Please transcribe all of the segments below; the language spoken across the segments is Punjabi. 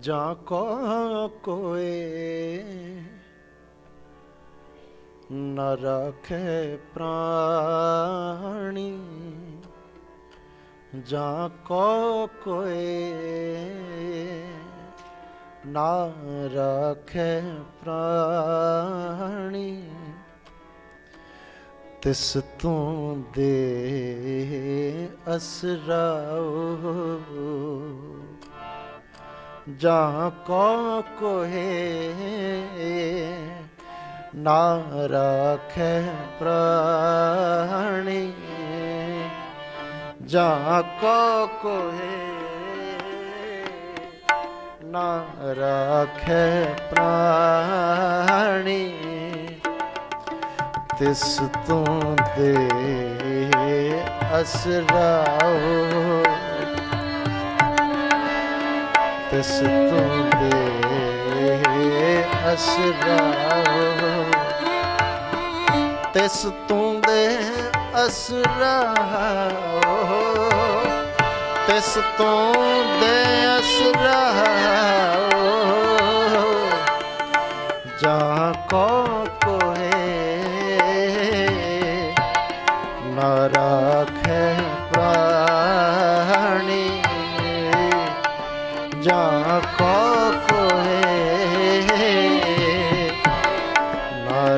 ਜਾਂ ਕੋ ਕੋਏ? ਨ ਰਖੇ ਪ੍ਰਾਣੀ। ਜਾਂ ਕੋ ਕੋਏ? ਨਾ ਰਖੇ ਪ੍ਰਾਣੀ। ਤਿਸ ਤੂੰ ਦੇ ਅਸਰਾਓ ਜਾਂ ਕੋ ਕੋਏ ਨਾ ਰਖੇ ਪ੍ਰਾਣੀ। ਜਾਂ ਕੋ ਕੋਏ ਨਾ ਰਖੇ ਪ੍ਰਾਣੀ। ਤਿਸ ਤੂੰ ਦੇ ਅਸਰਾਓ ਤਿਸ ਤੂੰ ਦੇ ਅਸਰਾਓ ਤਿਸ ਤੂੰ ਦੇ ਅਸਰਾਓ ਤਿਸ ਤੂੰ ਦੇ ਅਸਰਾਓ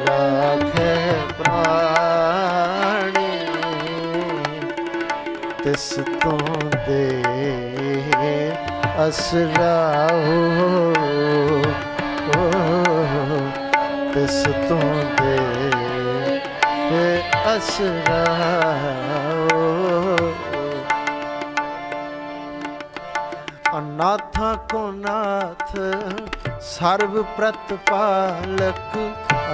ਰਾਖੇ ਪ੍ਰਾਣੀ, ਤਿਸ ਤੋਂ ਦੇ ਅਸਰਾਓ ਤਿਸ ਤੋਂ ਦੇ ਅਸਰਾਓ ਅਨਾਥਾਂ ਕੋ ਨਾਥ ਸਰਬ ਪ੍ਰਤਪਾਲਕ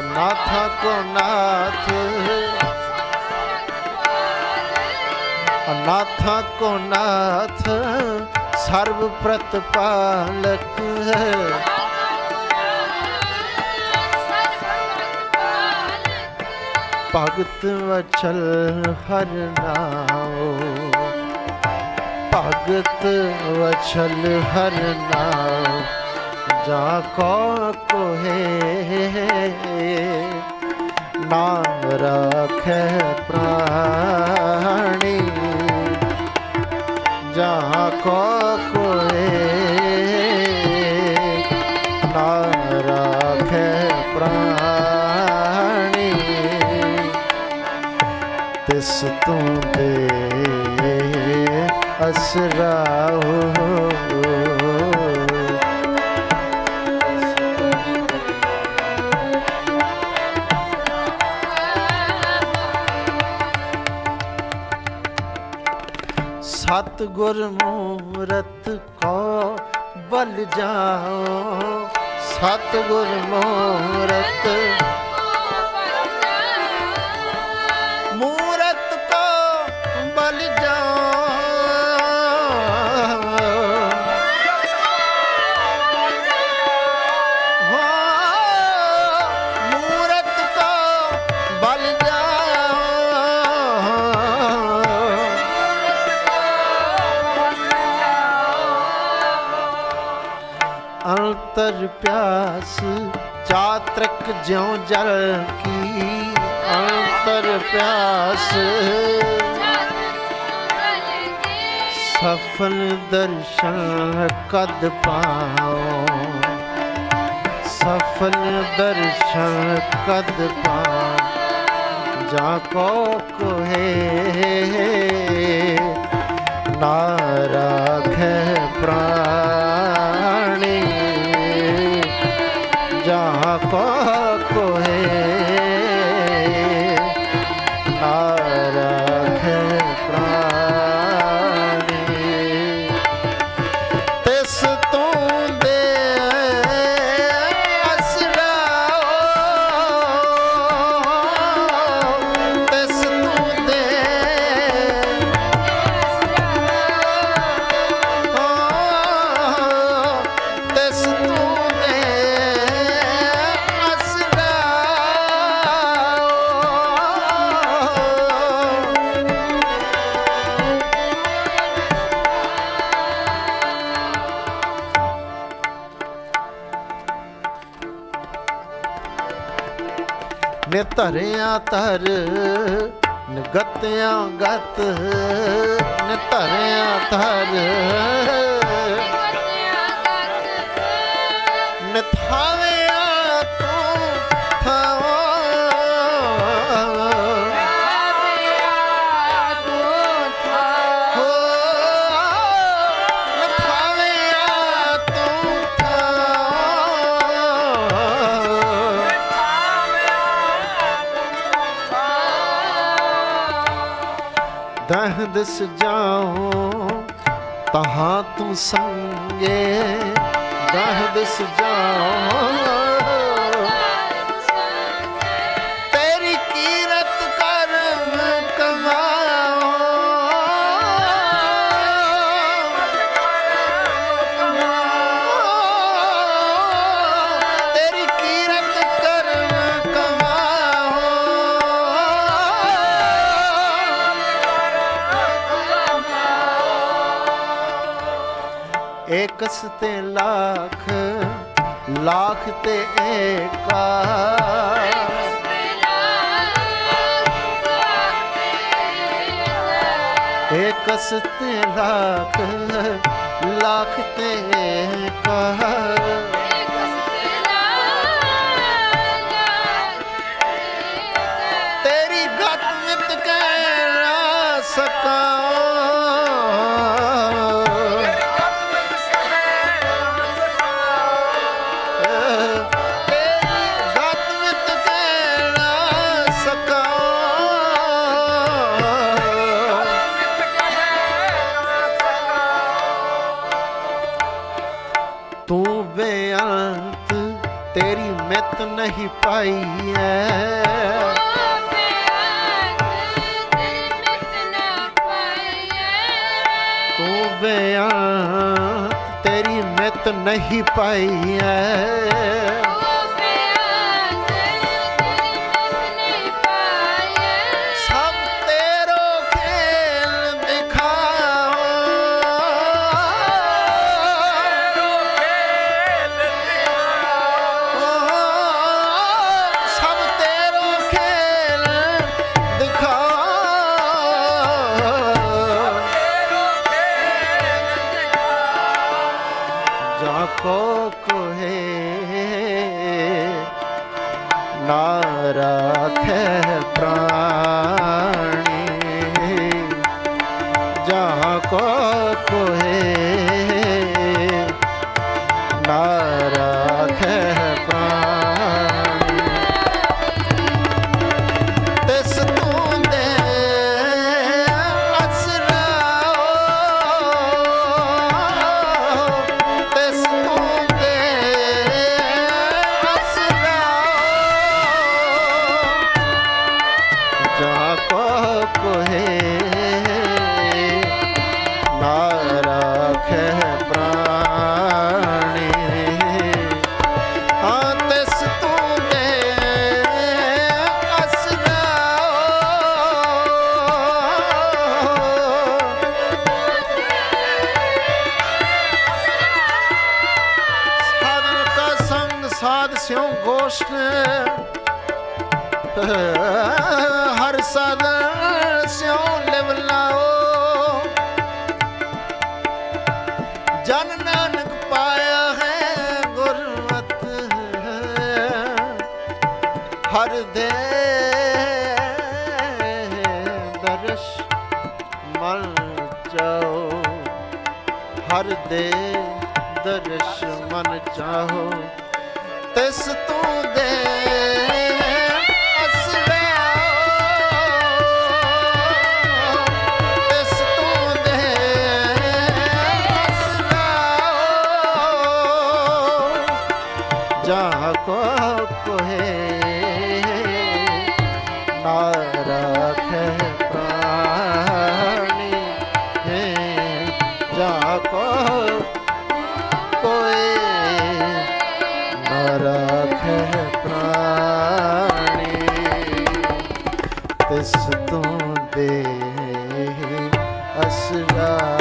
ਅਨਾਥਾਂ ਕੋ ਨਾਥ ਅਨਾਥਾਂ ਕੋ ਨਾਥ ਸਰਬ ਪ੍ਰਤਪਾਲਕ। ਭਗਤ ਵਚਲ ਹਰ ਨਾਉ। ਭਗਤ ਵਚਲ ਹਰ ਨਾਉ। ਜਾ ਕੋ ਕੋਹੇ? ਨਾ ਰਖੇ ਪ੍ਰਾਣੀ। ਜਾ ਕੋ ਕੋਏ ਨਾ ਰਖੇ ਪ੍ਰਾਣੀ। ਤਿਸ ਤੂੰ ਦੇ ਅਸਰਾਓ ਸਤ ਗੁਰ ਮੂਰਤ ਕੋ ਬਲ ਜਾਓ। ਸਤ ਗੁਰ ਮੂਰਤ ਅੰਤਰ ਪਿਆਸ, ਚਾਤਰਕ ਜਿਉ ਜਲ ਕੀ ਅੰਤਰ ਪਿਆਸ। ਸਫਲ ਦਰਸ਼ਨ ਕਦ ਪਾਓ ਸਫਲ ਦਰਸ਼ਨ ਕਦ ਪਾਓ ਜਾ ਕੋ ਕੋਹੇ ਜਾ ਧਰਿਆ ਧਰ ਨਿਗਤਿਆਂ ਗਤ ਨੇ ਧਰਿਆ ਧਰ। ਨਿਥਾਵਿਆ ਦਹ ਦਿਸ ਜਾਓ ਤਹਾਂ ਤੂੰ ਸੰਗੇ। ਦਹ ਦਿਸ ਜਾਉ ਕਸ ਤੇ ਲੱਖ ਲੱਖ ਤੇ ਏਕਾ ਏਕਸ ਤੇ ਲੱਖ ਲੱਖ ਤੇ ਏਕਾ ਬੇਅੰਤ ਤੇਰੀ ਮਿੱਤ ਨਹੀਂ ਪਾਈ ਐ। ਤੂੰ ਬੇਅੰਤ ਤੇਰੀ ਮਿੱਤ ਨਹੀਂ ਪਾਈ ਐ। ਕੋਹੇ ਨਾ ਰਾਖੇ ਪ੍ਰਾਣੀ। ਜਾ ਕੋ ਕੋਹੇ ਸਿਉ ਗੋਸ਼ਟ ਹਰ ਸਾਧਨ ਸਿਉ ਲਿਵ ਲਾਓ ਜਨ ਨਾਨਕ ਪਾਇਆ ਹੈ ਗੁਰਮਤ ਹਰ ਦੇ ਦਰਸ਼ ਮਨ ਜਾਓ ਹਰ ਦੇ ਦਰਸ਼ ਮਨ ਚਾਹੋ ਤਿਸ ਤੂੰ ਦੇ ਤੂੰ ਦੇ ਜਾ ਕੋ ਕੋਹੇ ਨਾ ਅਸਰਾਓ ਹੋ